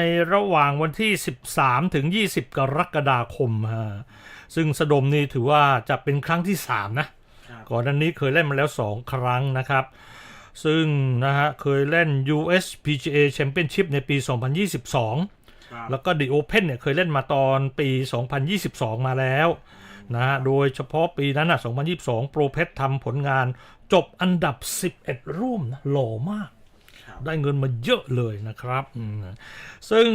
ในระหว่างวันที่ 13 ถึง 20 กรกฎาคมฮะซึ่งสะดมนี่ถือว่าจะเป็นครั้งที่ 3 นะครับก่อนหน้านี้เคยเล่นมาแล้ว 2 ครั้งนะครับ ซึ่งนะฮะเคยเล่น US PGA Championship ในปี 2022ครับแล้วก็ The Open เนี่ยเคยเล่นมาตอนปี 2022 มาแล้วนะฮะโดยเฉพาะปีนั้นอะ 2022 โปรเพชทำผลงานจบอันดับ 11 ร่วมนะหล่อมากครับ ได้เงินมาเยอะเลยนะครับ ซึ่ง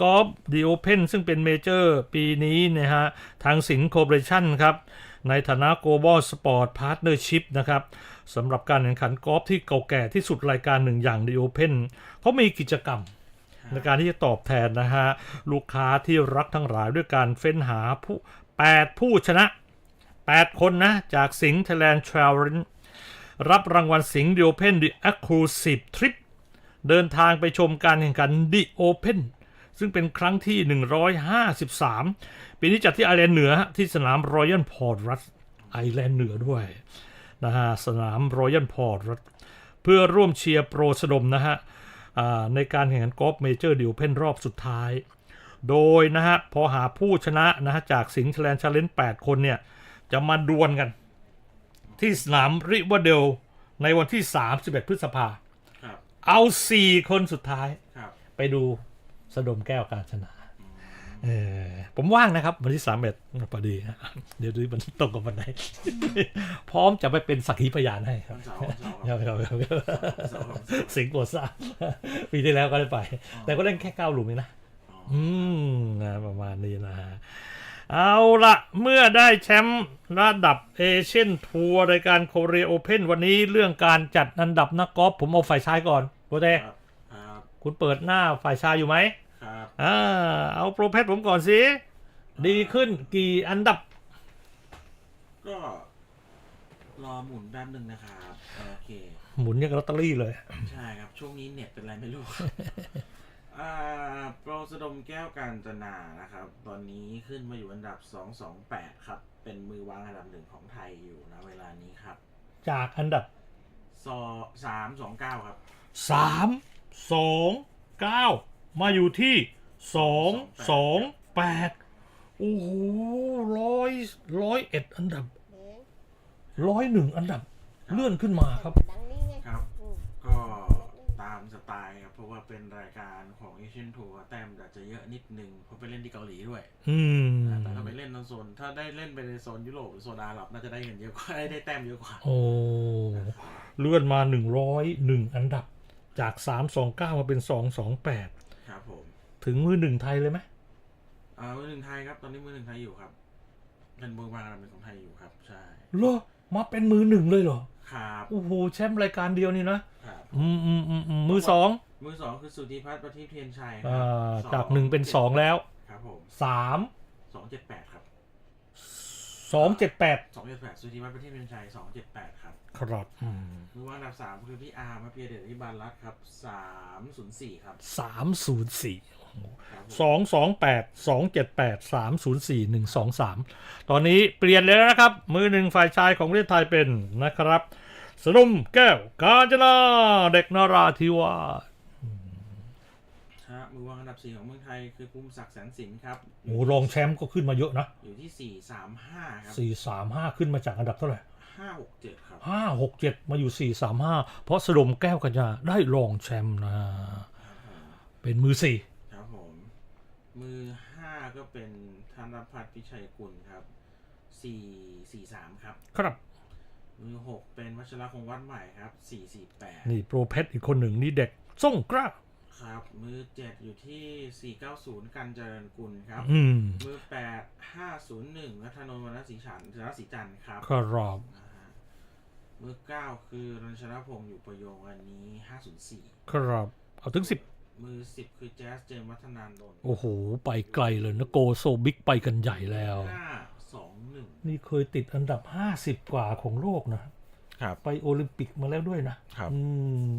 กอล์ฟดีโอเพนซึ่งเป็นเมเจอร์ปีนี้นะฮะ ทางสิงคอร์ปอเรชั่นครับ ในฐานะ Global Sport Partnership นะครับสำหรับการแข่งขันกอล์ฟที่เก่าแก่ที่สุดรายการหนึ่งอย่าง The Open เขามีกิจกรรมในการที่จะตอบแทนนะฮะ ลูกค้าที่รักทั้งหลายด้วยการเฟ้นหาผู้ 8 ผู้ชนะ 8 คนนะ จากสิงห์ Thailand Challenge รั รับรางวัลสิงห์ The Open The Exclusive Trip เดินทางไปชมการแข่งขัน The Open ซึ่งเป็นครั้งที่ 153 ปีนี้จัดที่ไอร์แลนด์เหนือที่สนาม Royal Port รัฐไอร์แลนด์เหนือด้วยนะฮะสนาม Royal Port รัฐเพื่อร่วมเชียร์โปรสดมนะฮะในการแข่งขันกอล์ฟเมเจอร์ดิวเพนรอบสุดท้าย โดยนะฮะพอหาผู้ชนะนะฮะจากสิงห์แลนด์ชาเลนจ์8คนเนี่ยจะมาดวลกัน ที่สนามริเวอร์เดลในวันที่ 31 พฤษภา ครับ เอา4คนสุดท้าย ครับ ไปดูสะดมแก้วการชนะเออผมว่างนะครับ วันที่สามเอ็ดพอดีฮะเดี๋ยวดูมันตรงกับวันไหน พร้อมจะไปเป็นสักขีพยานให้ครับวันเสาร์วันเสาร์คครับรับครับครับวันเสาร์วันเสาร์สิงห์โกซ่าปีที่แล้วก็ได้ไป แต่ก็เล่นแค่เก้าหลุมเองนะอ๋ออืมนะประมาณนี้นะฮะเอาละเมื่อได้แชมป์ ระดับเอเชียนทัวร์รายการโคเรียโอเพนวันนี้เรื่องการจัดอันดับนักกอล์ฟผมเอาฝ่ายชายก่อนโปรเตครับครับคุณเปิดหน้าฝ่ายชายอยู่ไหมครับอ่าเอาโปรเพชผมก่อนสิดีขึ้นกี่อันดับ ก็รอหมุนแป๊บหนึ่งนะครับโอเค หมุนอย่างลอตเตอรี่เลย ใช่ครับ ช่วงนี้เน็ตเป็นไรไม่รู้ อ่าโปรสะดมแก้วการจนานะครับ ตอนนี้ขึ้นมาอยู่อันดับ 228 ครับ เป็นมือวางอันดับหนึ่งของไทยอยู่นะเวลานี้ครับจากอันดับซอสามสองเก้าครับ สามสองเก้ามาอยู่ที่สองสองแปดโอ้โหร้อยร้อยเอ็ดอันดับร้อยหนึ่งอันดับเลื่อนขึ้นมาครับดังนี้ไงครับอืมก็ตามสไตล์ครับ เพราะว่าเป็นรายการของ เอเชียนทัวร์แต้มอาจจะเยอะนิดนึงเพราะไปเล่นที่เกาหลีด้วย อืมแต่ถ้าไปเล่นในโซน ถ้าได้เล่นไปในโซนยุโรปหรือโซนอาหรับน่าจะได้เงินเยอะกว่าได้ได้แต้มเยอะกว่า โอ้เลื่อนมาหนึ่งร้อยหนึ่งอันดับจากสามสองเก้ามาเป็นสองสองแปดครับผม ถึงมือหนึ่งไทยเลยไหมอ่ามือหนึ่งไทยครับ ตอนนี้มือหนึ่งไทยอยู่ครับเป็นมือวางอันดับหนึ่งของไทยอยู่ครับ ใช่เหรอมาเป็นมือหนึ่งเลยเหรอครับโอ้โหแชมป์รายการเดียวนี่นะครับ อืมอืมอืมอืมมือสองมือสองคือสุธิพัฒน์ประทีปเทียนชัยคอ่รัาสองจากหนึ่งเป็นสองแล้วครับผมสามสองเจ็ดแปดครับสองเจ็ดแปดสองเจ็ดแปดสุธิพัฒน์ประทีปเทียนชัยสองเจ็ดแปดครับครับอืมมือวางอันดับสามคือพี่อาร์มาเปียเดชที่บานรัฐครับสามศูนย์สี่ครับสามศูนย์สี่ ครับผมสองสองแปดสองเจ็ดแปดสามศูนย์สี่หนึ่งสองสามตอนนี้เปลี่ยนเลยแล้วนะครับ มือหนึ่งฝ่ายชายของประเทศไทยเป็นนะครับ สนุ่มแก้วกาญจนาเด็กนาราธิวาสฮะมือวางอันดับสี่ของเมืองไทยคือภูมิศักดิ์แสนสินครับโอ้รองแชมป์ก็ขึ้นมาเยอะนะ อยู่ที่สี่สามห้าครับสี่สามห้าขึ้นมาจากอันดับเท่าไหร่ห้าหกเจ็ดครับห้าหกเจ็ดมาอยู่สี่สามห้าเพราะสดมแก้วกัญญาได้รองแชมป์นะครับผมเป็นมือสี่ครับผมมือห้าก็เป็นธนพัฒน์พิชัยกุลครับสี่สี่สามครับ ครับ มือหกเป็นวัชรคงวัดใหม่ครับสี่สี่แปดนี่โปรเพชรอีกคนหนึ่งนี่เด็กส่งกล้าครับ มือเจ็ดอยู่ที่สี่เก้าศูนย์กันเจริญกุลครับ อืมมือแปดห้าศูนย์หนึ่งนัทนนท์วรรณศรีฉันธนศรีจันทร์ครับครับนะฮะมือเก้าคือรัญชนพงศ์อยู่ประโยงอันนี้ห้าศูนย์สี่ครับ เอาถึงสิบมือสิบคือแจ๊สเจมส์วัฒนานนท์โอ้โห ไปไกลเลยนะโกโซบิ๊กไปกันใหญ่แล้วห้า สองหนึ่งนี่เคยติดอันดับ50กว่าของโลกนะครับ ไปโอลิมปิกมาแล้วด้วยนะครับ อื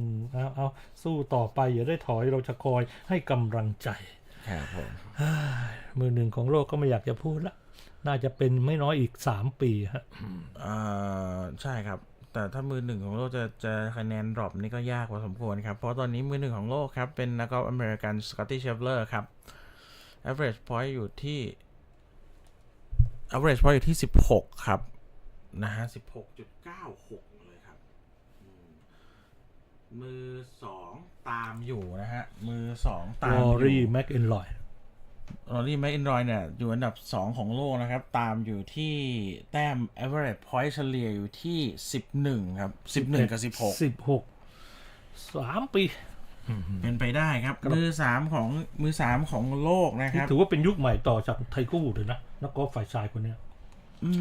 มเอาเอาสู้ต่อไปอย่าได้ถอยเราจะคอยให้กำลังใจครับผมมือหนึ่งของโลกก็ไม่อยากจะพูดละ น่าจะเป็นไม่น้อยอีก3ปีฮะ อ่าใช่ครับ แต่ถ้ามือหนึ่งของโลกจะจะคะแนนดรอปนี่ก็ยากพอสมควรครับ เพราะตอนนี้มือหนึ่งของโลกครับ เป็นนักกอล์ฟอเมริกันสกอตตี้เชฟเลอร์ครับ average point อยู่ที่ average point อยู่ที่ 16 ครับ นะฮะ 16.96 เลยครับอืมมือสองตามอยู่นะฮะ มือสองตามลออรี่ยู่แม็กเอนลอยลอรี่แมคอินรอยเนี่ย อยู่อันดับ 2 ของโลกนะครับ ตามอยู่ที่แต้ม average point เฉลี่ยอยู่ที่ 11 ครับ 11 กับ 16สิบหกสามปี เป็นไปได้ครับ มือ3ของมือ3ของโลกนะคนี่รับถือว่าเป็นยุคใหม่ต่อจากไทเกอร์วูดเลยนะนักกอล์ฟฝ่ายชายคนเนี้ย อื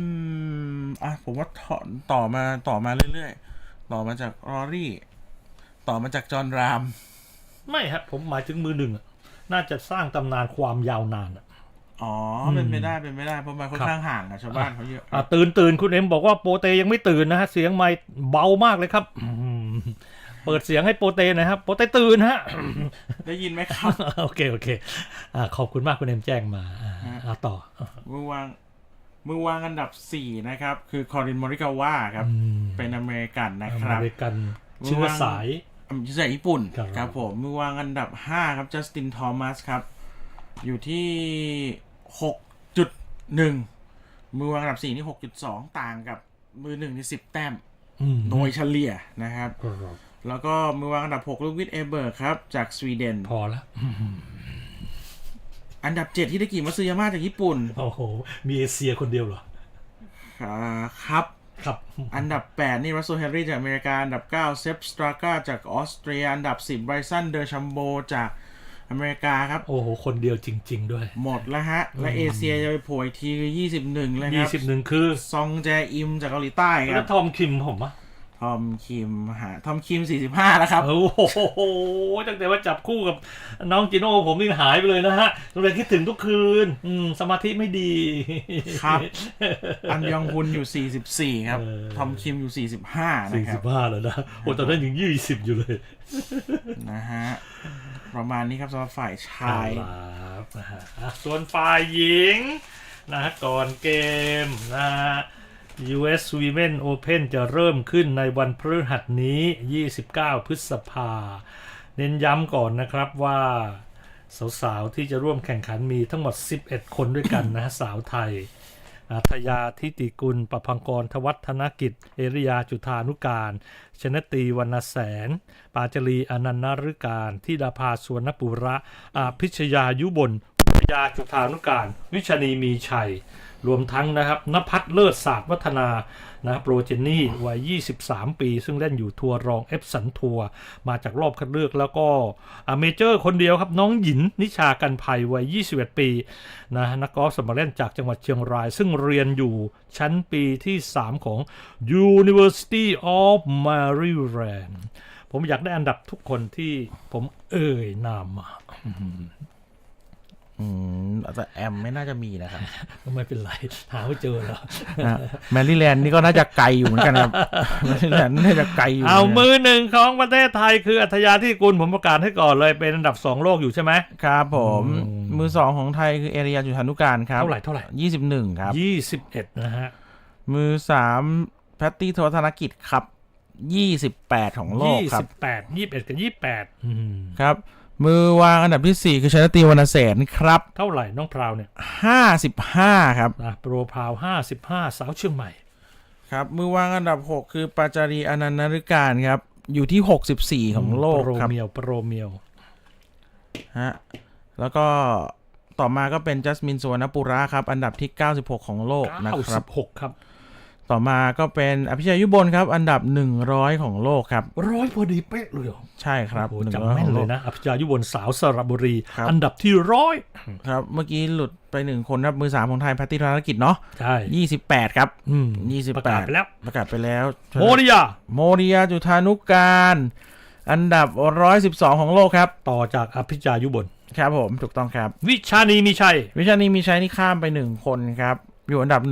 มอะผมว่าต่อต่อมาต่อมาเรื่อยๆ ต่อมาจากลอรี่ ต่อมาจากจอห์นราม ไม่ครับผมหมายถึงมือหนึ่งอะน่าจะสร้างตำนานความยาวนานอะอ๋อ เป็นไปได้เป็นไปได้เพราะมันค่อนข้างห่างกับชาวบ้านเขาเยอะอะตื่นตื่นคุณเอ็มบอกว่าโปเตยังไม่ตื่นนะฮะเสียงไม่เบามากเลยครับอืม เปิดเสียงให้โปเตหนะครับ โปเตตื่นฮะ ได้ยินไหมครับ โอเค โอเคอ่าขอบคุณมากคุณเอ็มแจ้งมาอ่าอ่าต่อ มือวางมือวางอันดับ 4 นะครับ คือคอรินมอริกาวาครับอืมเป็นอเมริกันนะอครัเมบริกันเชื้อสายอเมริกันญี่ปุ่นครับครับผม มือวางอันดับ 5 ครับจัสตินทอมัสครับ อยู่ที่ 6.1 มือวางอันดับ 4 นี่ 6.2 ต่างกับมือหนึ่งที่10แต้มอืมโดยเฉลี่ยนะครับครับ แล้วก็มือวางอันดับ 6 ลูกวิทเอเบิร์กครับ จากสวีเดน พอแล้วอันดับ7ที่ได้กิมัตสึยาม่าจากญี่ปุ่น โอ้โห มีเอเชียคนเดียวเหรออ่าครับ ครับ อันดับ 8 นี่รัสโซเฮนรี่จากอเมริกา อันดับ 9 เซฟสตรากาจากออสเตรีย อันดับ 10ไบรซันเดอชัมโบจากอเมริกาครับ โอ้โห คนเดียวจริง ๆ ด้วย หมดแล้วฮะ และเอเชียจะไปโผล่อีกทีคือ 21 เลยคยี่รับสิบหนึ่งคือ ซองแจอิมจากเกาหลีใต้คแล้รัวบทอมคิมผมอะ ทอมคิมหาทอมคิม45แล้วครับ โอ้โหตั้งแต่ว่าจับคู่กับน้องจิโน่ผมนี่หายไปเลยนะฮะโรงเรียนคิดถึงทุกคืน อืมสมาธิไม่ดี ครับ อันยองฮุนอยู่44ครับเออทอมคิมอยู่45สี่นะคสิรับบห้าแล้วนะโอ้ตอนนั้นยังยี่สิบอยู่เลย นะฮะ ประมาณนี้ครับสำหรับฝ่ายชายครับนะฮะอะส่วนฝ่ายหญิงนะฮะก่อนเกมนะฮะ US Women Open จะเริ่มขึ้นในวันพฤหัสนี้ 29 พฤษภา เน้นย้ำก่อนนะครับว่า สาวๆ ที่จะร่วมแข่งขันมีทั้งหมด 11 คนด้วยกันนะสาวไทยอาทยาทิติกุล ประพังกร ทวัฒนกิจ เอริยาจุธานุการ ชนตีวรรณแสน ปาจรีอนันต์นฤการ ทิดาภาสวนปุระอาพิชยายุบล วิทยาจุธานุการ วิชนีมีชัย รวมทั้งนะครับนภัทรเลิศศาสตร์วัฒนานะโปรเจนนี่วัย 23 ปี ซึ่งเล่นอยู่ทัวร์รองเอฟสันทัวร์มาจากรอบคัดเลือกแล้วก็อาเมเจอร์คนเดียวครับ น้องหญินนิชากันภัยวัย 21 ปีนะนักกอล์ฟสมัครเล่นจากจังหวัดเชียงราย ซึ่งเรียนอยู่ชั้นปีที่ 3 ของ University of Maryland ผมอยากได้อันดับทุกคนที่ผมเอ่ยนามมา อืมแต่แอมไม่น่าจะมีนะครับก็ไม่เป็นไรหาไม่เจอแล้วแมรี่แลนด์นี่ก็น่าจะไกลอยู่เหมือนกันครับแมรี่แลนด์น่าจะไกลอยู่เอาหนกันมือหนึ่งของประเทศไทยคืออัธยาที่กุลผมประกาศให้ก่อนเลยเป็นอันดับสองโลกอยู่ใช่ไหมครับผมอืมมือสองของไทยคือเอริยาจุธานุการครับเท่าไหร่เท่าไหร่ยี่สิบหนึ่งครับยี่สิบเอ็ดนะฮะมือสามแพตตี้โทธนกิจครับยี่สิบแปดของโลกยี่ครัสิบบแปดยี่สิบเอ็ดกับยี่สิบแปดอืมครับ มือวางอันดับที่สี่คือชนตรีวรรณเสนครับ เท่าไหร่น้องพราวเนี่ยห้าสิบห้าครับนะโปรพราวห้าสิบห้าสาวเชียงใหม่ ครับ มือวางอันดับหกคือปาจารีอนันต์นฤการครับ อยู่ที่หกสิบสี่ของโลกโปรครับเมียวโปรเมียวฮะแล้วก็ต่อมาก็เป็นจัสมินสวนปุระครับ อันดับที่ 96 ของโลกนะเก้าคสิรับบหกครับ ต่อมาก็เป็นอภิชัยยุบลครับ อันดับ 100 ของโลกครับ ร้อยพอดีเป๊ะเลยเหรอใช่ครับโอ้โห100จำแม่ขนองเลโลยกนะอภิชายุบลสาวสระบุรีครับอันดับที่ร้อยครับ เมื่อกี้หลุดไปหนึ่งคนครับ มือ3ของไทยแพตตี้ธนกิจเนาะใช่28ครับอืม28ประกาศไปแล้ว ประกาศไปแล้ว โมริยา โมริยาจุธานุการ อันดับ112ของโลกครับ ต่อจากอภิชายุบลครับผมถูกต้องครับ วิชานีมีชัย วิชานี้มีใช้นี่ข้ามไป1คนครับ อยู่อันดับ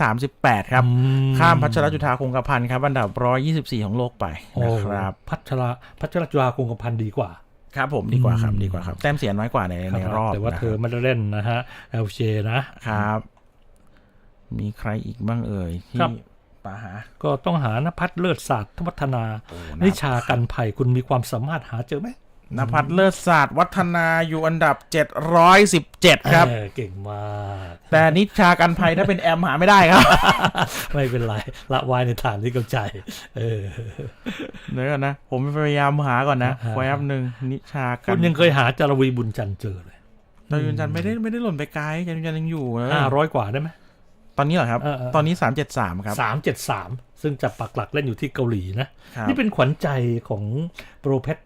138 ครับอืข้ามพัชรจุธาคงกระพันธ์ครับ อันดับ 124 ของโลกไปโอ้นะครับพัชระพัชรจุฬาคงกระพันธ์ดีกว่า ครับผมดีกว่าครับอืมดีกว่าครับ แต้มเสียน้อยกว่าในในรอบแต่ว่านะเธอไม่ได้เล่นนะฮะ LJ นะครับ มีใครอีกบ้างเอ่ยที่ครับป่าหา ก็ต้องหานภัทรเลิศศาสตร์วัฒนาโอ้นิชากันภัยคุณมีความสามารถหาเจอไหม นภัทรเลิศศาสตร์วัฒนาอยู่อันดับ 717 ครับ เออเก่งมาก แต่นิชากันภัยถ้าเป็นแอมหาไม่ได้ครับ ไม่เป็นไร ละวายในฐานที่เข้าใจ เออเดี๋ยวก่อนนะ ผมพยายามหาก่อนนะอ่าแวบหนึ่งนิชากัคุนณยังเคยหาจารวีบุญจันทร์เจอเลยจารุจันทร์ไม่ได้ไม่ได้หล่นไปไกลจารุจันทร์ยังอยู่เลยห้าร้อยกว่าได้ไหมตอนนี้เหรอครับเออเออตอนนี้ 373 ครับสามเจ็ดสามซึ่งจะปักหลักเล่นอยู่ที่เกาหลีนะครับนี่เป็นขวัญใจของโปรเพชร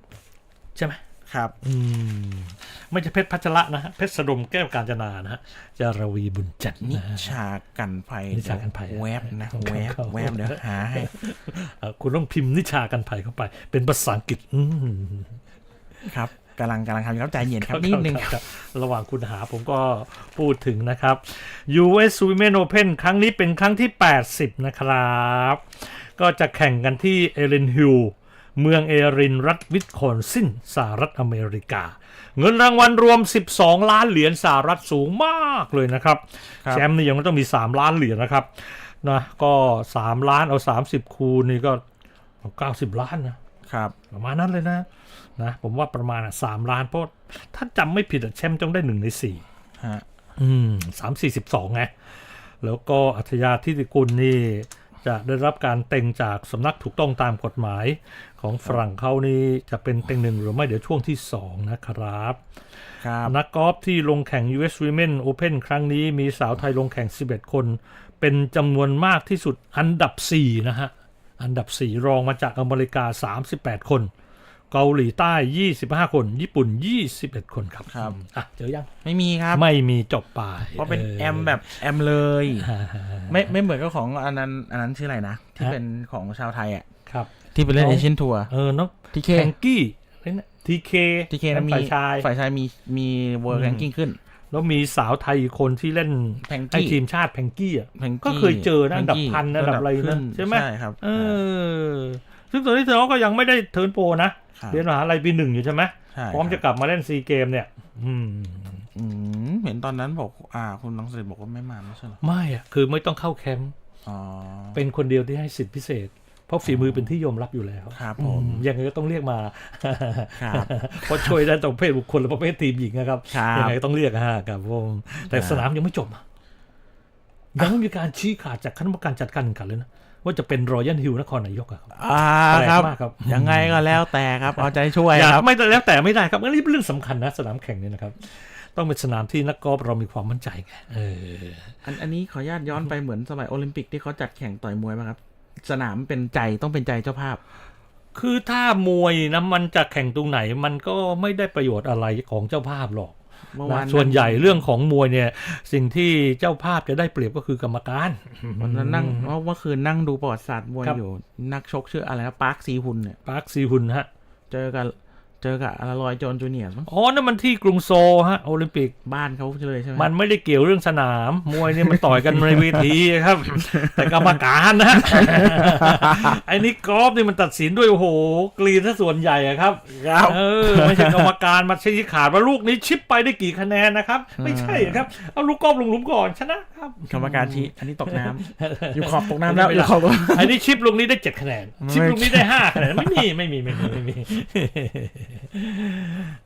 ใช่ไหมครับ อืมไม่ใช่เพชรพัชระนะฮะเพชรสดมแก้วการจนานะฮะจารวีบุญจันทร์นินะฮะ ชากันภัยนิชากันภัยแวบนะครับแวบครับ แวบเดี๋ยวหาให้เอ่อคุณต้องพิมพ์นิชากันภัยเข้าไป เป็นภาษาอังกฤษอืมครับกำลังกำลังทำอยู่ครับใจเย็นครับนิดนึงครับระหว่างคุณหาผมก็พูดถึงนะครับ US Women Open ครั้งนี้เป็นครั้งที่ 80 นะครับ ก็จะแข่งกันที่เอรินฮิล เมืองเอรินรัฐวิสคอนซินสหรัฐอเมริกา เงินรางวัลรวม 12 ล้านเหรียญสหรัฐสูงมากเลยนะครับครับแชมป์นี่ยังต้องมี 3 ล้านเหรียญนะครับนะก็ 3 ล้านเอา 30 คูณนี่ก็ 90 ล้านนะครับประมาณนั้นเลยนะนะผมว่าประมาณอะสามล้านเพราะถ้าจำไม่ผิดอะแชมป์ต้องได้หนึ่งในสี่ฮะอืมสามสี่สิบสองไงแล้วก็อัธยาทิติกุลนี่ จะได้รับการเต็งจากสำนักถูกต้องตามกฎหมายของฝรั่งเขานี่จะเป็นเต็งหนึ่งหรือไม่เดี๋ยวช่วงที่สองนะครับครับนักกอล์ฟที่ลงแข่ง US Women Open ครั้งนี้มีสาวไทยลงแข่ง 11 คน เป็นจำนวนมากที่สุดอันดับ 4 นะฮะ อันดับ 4 รองมาจากอเมริกา 38 คน เกาหลีใต้ 25 คน ญี่ปุ่น 21 คนครับครับ อะ เจอยัง ไม่มีครับ ไม่มีจบไปเพราะเป็นออแอมแบบแอมเลยฮ่าไม่ไม่เหมือนกับของอันนั้นอันนั้นชื่ออะไรนะ ที่ฮะเป็นของชาวไทยอะครับ ที่ไปเล่นน้เอองเชียนทัวร์เออน้องทีเคแพงกี้ทีเคทีเคนะมีฝ่ายชายฝ่ายชายมีมีเวิร์อืแรมงกิ้งขึ้น แล้วมีสาวไทยอีกคนที่เล่นแพงให้กี้ทีมชาติแพงกี้อะแพงก็กี้เคยเจอนะอันดับแพงกี้พันอันดับอะไรนะขึ้ใช่ไหมใช่ครับ เออซึ่งตอนนี้เธอก็ยังไม่ได้เทิร์นโปรนะครับ เรียนมหาลัยปีหนึ่งอยู่ใช่ไหมใช่พร้อมจะกลับมาเล่นซีเกมเนี่ย อืมอืมเห็นตอนนั้นบอก อ่า คุณน้องเสด็จบอกว่าไม่มาไม่ใช่เหรอไม่อะคือไม่ต้องเข้าแคมป์อ๋อเป็นคนเดียวที่ให้สิทธิพิเศษ เพราะฝีมือเป็นที่ยอมรับอยู่แล้วครับอืผมยังไงก็ต้องเรียกมาครับเพราะช่วยได้ตรงประเภทบุคคลและประเภททีมหญิงนะครับครับยังไงก็ต้องเรียกฮะครับผมแต่ครับสนามยังไม่จบอะยังไม่มีการชี้ขาดจากคณะกรรมการจัดการแข่งขันเลยนะ ว่าจะเป็นรอยัลฮิลนครนายกอะครับอ่าแปลกครับมากครับ ยังไงก็แล้วแต่ครับเอาใจช่วยอย่าครับไม่แล้วแต่ไม่ได้ครับอันนี้เป็นเรื่องสำคัญนะสนามแข่งเนี่ยนะครับต้องเป็นสนามที่นักกอล์ฟเรามีความมั่นใจไงเอออันอันนี้ขออนุญาตย้อนไปเหมือนสมัยโอลิมปิกที่เขาจัดแข่งต่อยมวยป่ะครับ สนามเป็นใจต้องเป็นใจเจ้าภาพ คือถ้ามวยนะมันจะแข่งตรงไหนมันก็ไม่ได้ประโยชน์อะไรของเจ้าภาพหรอก เมื่อนะวานส่วนใหญ่เรื่องของมวยเนี่ย สิ่งที่เจ้าภาพจะได้เปรียบก็คือกรรมการวันนั้นนั่งเมื่อเมื่อคืนนั่งดูประวัติศาสตร์มวยครับอยู่ นักชกชื่ออะไรนะปาร์คซีฮุนเนี่ยปาร์คซีฮุนฮะ เจอกับ เจอกับอาราลอยโจนจูเนียร์มั้งอ๋อนั่นมันที่กรุงโซลฮะโอลิมปิก บ้านเขาเลยใช่ไหมมันไม่ได้เกี่ยวเรื่องสนาม มวยนี่มันต่อยกันในเวทีครับ แต่กรรมการนะไอ้นี่กอล์ฟนี่มันตัดสินด้วยโอ้โห กรีนซะส่วนใหญ่อะครับครับเออไม่ใช่กรรมการมาชี้ขาดว่าลูกนี้ชิปไปได้กี่คะแนนนะครับ ไม่ใช่ครับเอาลูกกอล์ฟลงหลุมก่อนชนะครับกรรมการชี้อันนี้ตกน้ำอยู่ขอบตกน้ำแล้วอยู่ขอบตกไอ้นี่ชิปลูกนี้ได้เจ็ดคะแนนไม่ชิปลูกนี้ได้ห้าคะแนนไม่มีไม่มีไม่มีไม่มี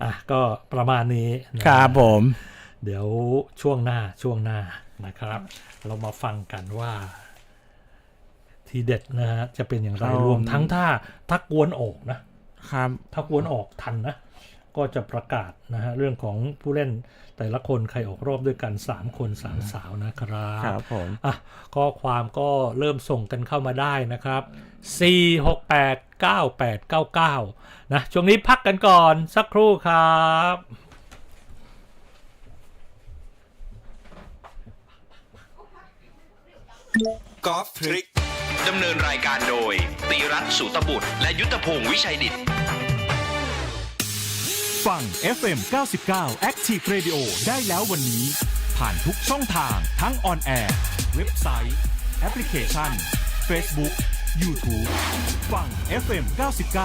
อะก็ประมาณนี้นะครับผม เดี๋ยวช่วงหน้าช่วงหน้านะครับ เรามาฟังกันว่า ทีเด็ดนะฮะจะเป็นอย่างไรครับรวมทั้งถ้าถ้ากวนออกนะครับ ถ้ากวนออกทันนะ ก็จะประกาศนะฮะเรื่องของผู้เล่นแต่ละคนใครออกรอบด้วยกัน 3 คน 3 สาวนะครับครับผมอะข้อความก็เริ่มส่งกันเข้ามาได้นะครับ 4 6 8 9 8 9 9 นะช่วงนี้พักกันก่อนสักครู่ครับกอล์ฟทริกดำเนินรายการโดย ตีรัตน์สุตบุตร และยุทธพงศ์วิชัยดิต ฟัง FM 99 Active Radio ได้แล้ววันนี้ ผ่านทุกช่องทางทั้งออนแอร์เว็บไซต์ แอปพลิเคชัน Facebook YouTube ฟัง FM 99